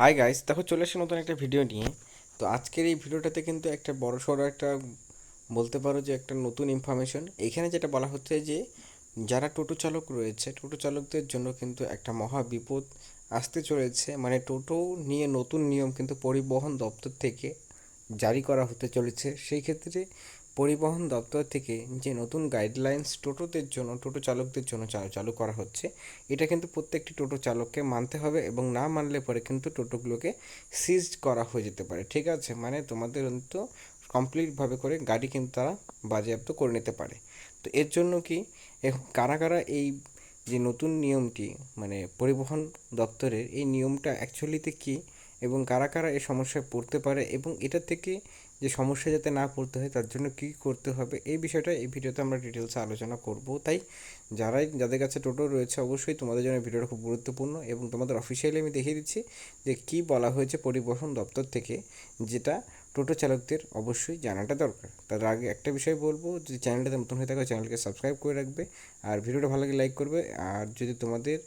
Hi guys দেখো চলে এসে নতুন একটা ভিডিও নিয়ে। তো আজকের এই ভিডিওটাতে কিন্তু একটা বড় সড়ো একটা বলতে পারো যে একটা নতুন ইনফরমেশন এখানে যেটা বলা হচ্ছে যে, যারা টোটো চালক রয়েছে, টোটো চালকদের জন্য কিন্তু একটা মহা বিপদ আসতে চলেছে। মানে টোটো নিয়ে নতুন নিয়ম কিন্তু পরিবহন দপ্তর থেকে জারি করা হতে চলেছে। সেই ক্ষেত্রে পরিবহন দপ্তর থেকে যে নতুন গাইডলাইন্স টোটোদের জন্য, টোটো চালকদের জন্য চালু করা হচ্ছে, এটা কিন্তু প্রত্যেকটি টোটো চালককে মানতে হবে এবং না মানলে পরে কিন্তু টোটোগুলোকে সিজ করা হয়ে যেতে পারে। ঠিক আছে? মানে তোমাদের কিন্তু কমপ্লিটভাবে করে গাড়ি কিন্তু তারা বাজেয়াপ্ত করে নিতে পারে। তো এর জন্য কি কারা কারা এই যে নতুন নিয়মটি মানে পরিবহন দপ্তরের এই নিয়মটা অ্যাকচুয়ালিতে কী এবং কারা কারা এই সমস্যায় পড়তে পারে এবং এটা থেকে যে সমস্যা যাতে না পড়তে হয়, তার জন্য কী করতে হবে, এই বিষয়টা এই ভিডিওতে আমরা ডিটেলসে আলোচনা করব। তাই যারাই, যাদের কাছে টোটো রয়েছে, অবশ্যই তোমাদের জন্য ভিডিওটা খুব গুরুত্বপূর্ণ এবং তোমাদের অফিসিয়ালি আমি দেখিয়ে দিচ্ছি যে কী বলা হয়েছে পরিবহন দপ্তর থেকে, যেটা টোটো চালকদের অবশ্যই জানাটা দরকার। তার আগে একটা বিষয় বলব যে চ্যানেলটাতে নতুন হয়ে থাকো চ্যানেলকে সাবস্ক্রাইব করে রাখবে, আর ভিডিওটা ভালো লাগে লাইক করবে, আর যদি তোমাদের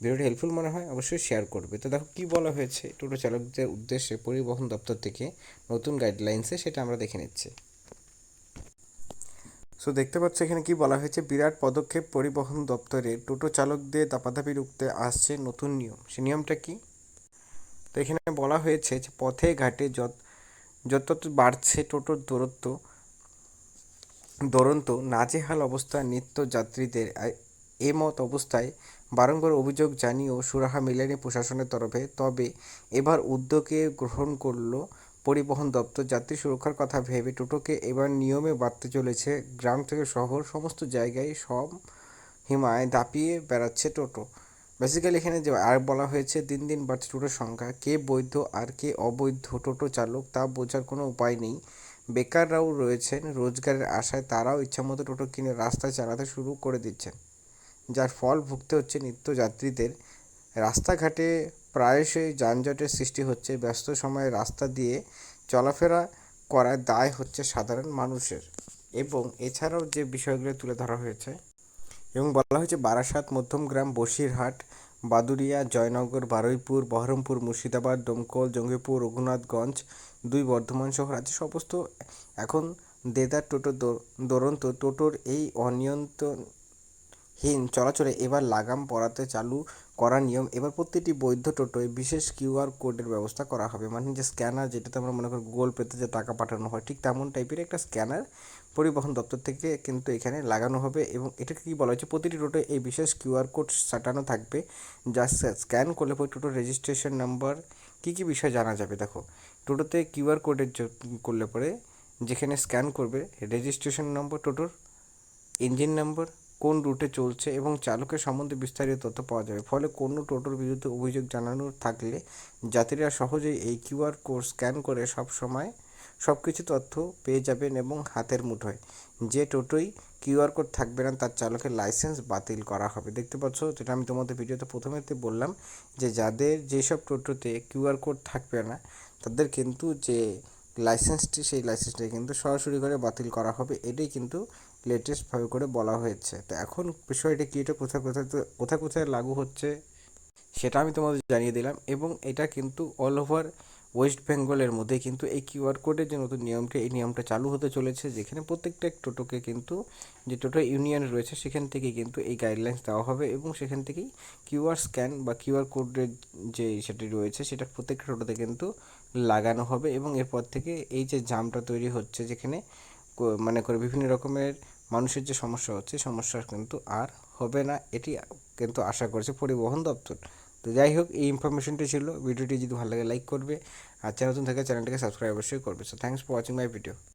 ভিডিওটা হেল্পফুল মনে হয়, অবশ্যই শেয়ার করবে। তো দেখো কী বলা হয়েছে, টোটো চালকদের উদ্দেশ্যে পরিবহন দপ্তর থেকে নতুন গাইডলাইন্সে সেটা আমরা দেখে নিচ্ছি। সো দেখতে পাচ্ছ এখানে কি বলা হয়েছে, বিরাট পদক্ষেপ পরিবহন দপ্তরে টোটো চালকদের দাপাদাপি রুখতে আসছে নতুন নিয়ম। সে নিয়মটা কি? তো এখানে বলা হয়েছে যে পথে ঘাটে যত যত বাড়ছে টোটোর দূরত্ব, দুরন্ত, নাজেহাল অবস্থা নিত্য যাত্রীদের এমত অবস্থায় বারংবার অভিযোগ জানিয়েও সুরাহা মেলেনি প্রশাসনের তরফে। তবে এবার উদ্যোগে গ্রহণ করল পরিবহন দপ্তর। যাত্রী সুরক্ষার কথা ভেবে টোটোকে এবার নিয়মে বাড়তে চলেছে। গ্রাম থেকে শহর সমস্ত জায়গায় সব হিমায় দাপিয়ে বেড়াচ্ছে টোটো। বেসিক্যালি এখানে যে আর বলা হয়েছে, দিন দিন বাড়ছে টোটোর সংখ্যা। কে বৈধ আর কে অবৈধ টোটো চালক তা বোঝার কোনো উপায় নেই। বেকাররাও রয়েছেন। রোজগারের আশায় তারাও ইচ্ছামতো টোটো কিনে রাস্তায় চালাতে শুরু করে দিচ্ছেন। যার ফল ভুগতে হচ্ছে নিত্যযাত্রীদের। রাস্তাঘাটে প্রায়শই যানজটের সৃষ্টি হচ্ছে। ব্যস্ত সময়ে রাস্তা দিয়ে চলাফেরা করার দায় হচ্ছে সাধারণ মানুষের। এবং এছাড়াও যে বিষয়গুলো তুলে ধরা হয়েছে এবং বলা হয়েছে, বারাসাত, মধ্যমগ্রাম, বসিরহাট বাদুরিয়া জয়নগর, বারুইপুর, বহরমপুর, মুর্শিদাবাদ, দমকল, জঙ্গিপুর, রঘুনাথগঞ্জ, দুই বর্ধমান শহর আছে সমস্ত এখন দেদার টোটো দোরন্ত টোটোর এই অনিয়ন্ত্রণ হীন চলাচলে এবার লাগাম পরাতে চালু করা নিয়ম। এবার প্রতিটি বৈধ টোটোয় বিশেষ কিউআর কোডের ব্যবস্থা করা হবে। মানে যে স্ক্যানার যেটাতে আমরা মনে করি গুগল পেতে যে টাকা পাঠানো হয়, ঠিক তেমন টাইপের একটা স্ক্যানার পরিবহন দপ্তর থেকে কিন্তু এখানে লাগানো হবে এবং এটাকে কী বলা হয়েছে? প্রতিটি টোটোয় এই বিশেষ কিউআর কোড সাটানো থাকবে। যা স্ক্যান করলে পরে টোটোর রেজিস্ট্রেশন নাম্বার, কী কী বিষয় জানা যাবে? দেখো, টোটোতে কিউআর কোডের করলে পরে যেখানে স্ক্যান করবে, রেজিস্ট্রেশন নম্বর, টোটোর ইঞ্জিন নাম্বার কোন রুটে চলছে এবং চালকের সম্বন্ধে বিস্তারিত তথ্য পাওয়া যাবে। ফলে কোনো টোটোর বিরুদ্ধে অভিযোগ জানানোর থাকলে যাত্রীরা সহজেই এই কিউআর কোড স্ক্যান করে সব সময় সব কিছু তথ্য পেয়ে যাবেন এবং হাতের মুঠোয়। যে টোটোই কিউআর কোড থাকবে না, তার চালকের লাইসেন্স বাতিল করা হবে। দেখতে পাচ্ছ, যেটা আমি তোমাদের ভিডিওতে প্রথমেতে বললাম যে যাদের যেসব টোটোতে কিউআর কোড থাকবে না, তাদের কিন্তু যে লাইসেন্সটি, সেই লাইসেন্সটি কিন্তু সরাসরি করে বাতিল করা হবে। এটাই কিন্তু লেটেস্টভাবে করে বলা হয়েছে। তো এখন বিষয়টা কী, এটা কোথায় কোথায় কোথায় কোথায় লাগু হচ্ছে সেটা আমি তোমাদের জানিয়ে দিলাম এবং এটা কিন্তু অল ওভার ওয়েস্ট বেঙ্গলের মধ্যে কিন্তু এই কিউআর কোডের যে নতুন নিয়মটা, এই নিয়মটা চালু হতে চলেছে যেখানে প্রত্যেকটা টোটোকে কিন্তু, যে টোটো ইউনিয়ন রয়েছে সেখান থেকে কিন্তু এই গাইডলাইন্স দেওয়া হবে এবং সেখান থেকেই কিউআর স্ক্যান বা কিউআর কোডের যে সেটি রয়েছে সেটা প্রত্যেকটা টোটোতে কিন্তু লাগানো হবে এবং এরপর থেকে এই যে জামটা তৈরি হচ্ছে যেখানে মানে করে বিভিন্ন রকমের মানুষের যে সমস্যা হচ্ছে সমস্যা কিন্তু আর হবে না। এটি কিন্তু আশা করছে পরিবহন দপ্তর। তো যাই হোক, এই ইনফরমেশনটি ছিল। ভিডিওটি যদি ভালো লাগে লাইক করবে। আর চ্যানেল নতুন থাকে, চ্যানেলটিকে সাবস্ক্রাইব অবশ্যই করবে। So thanks for watching my video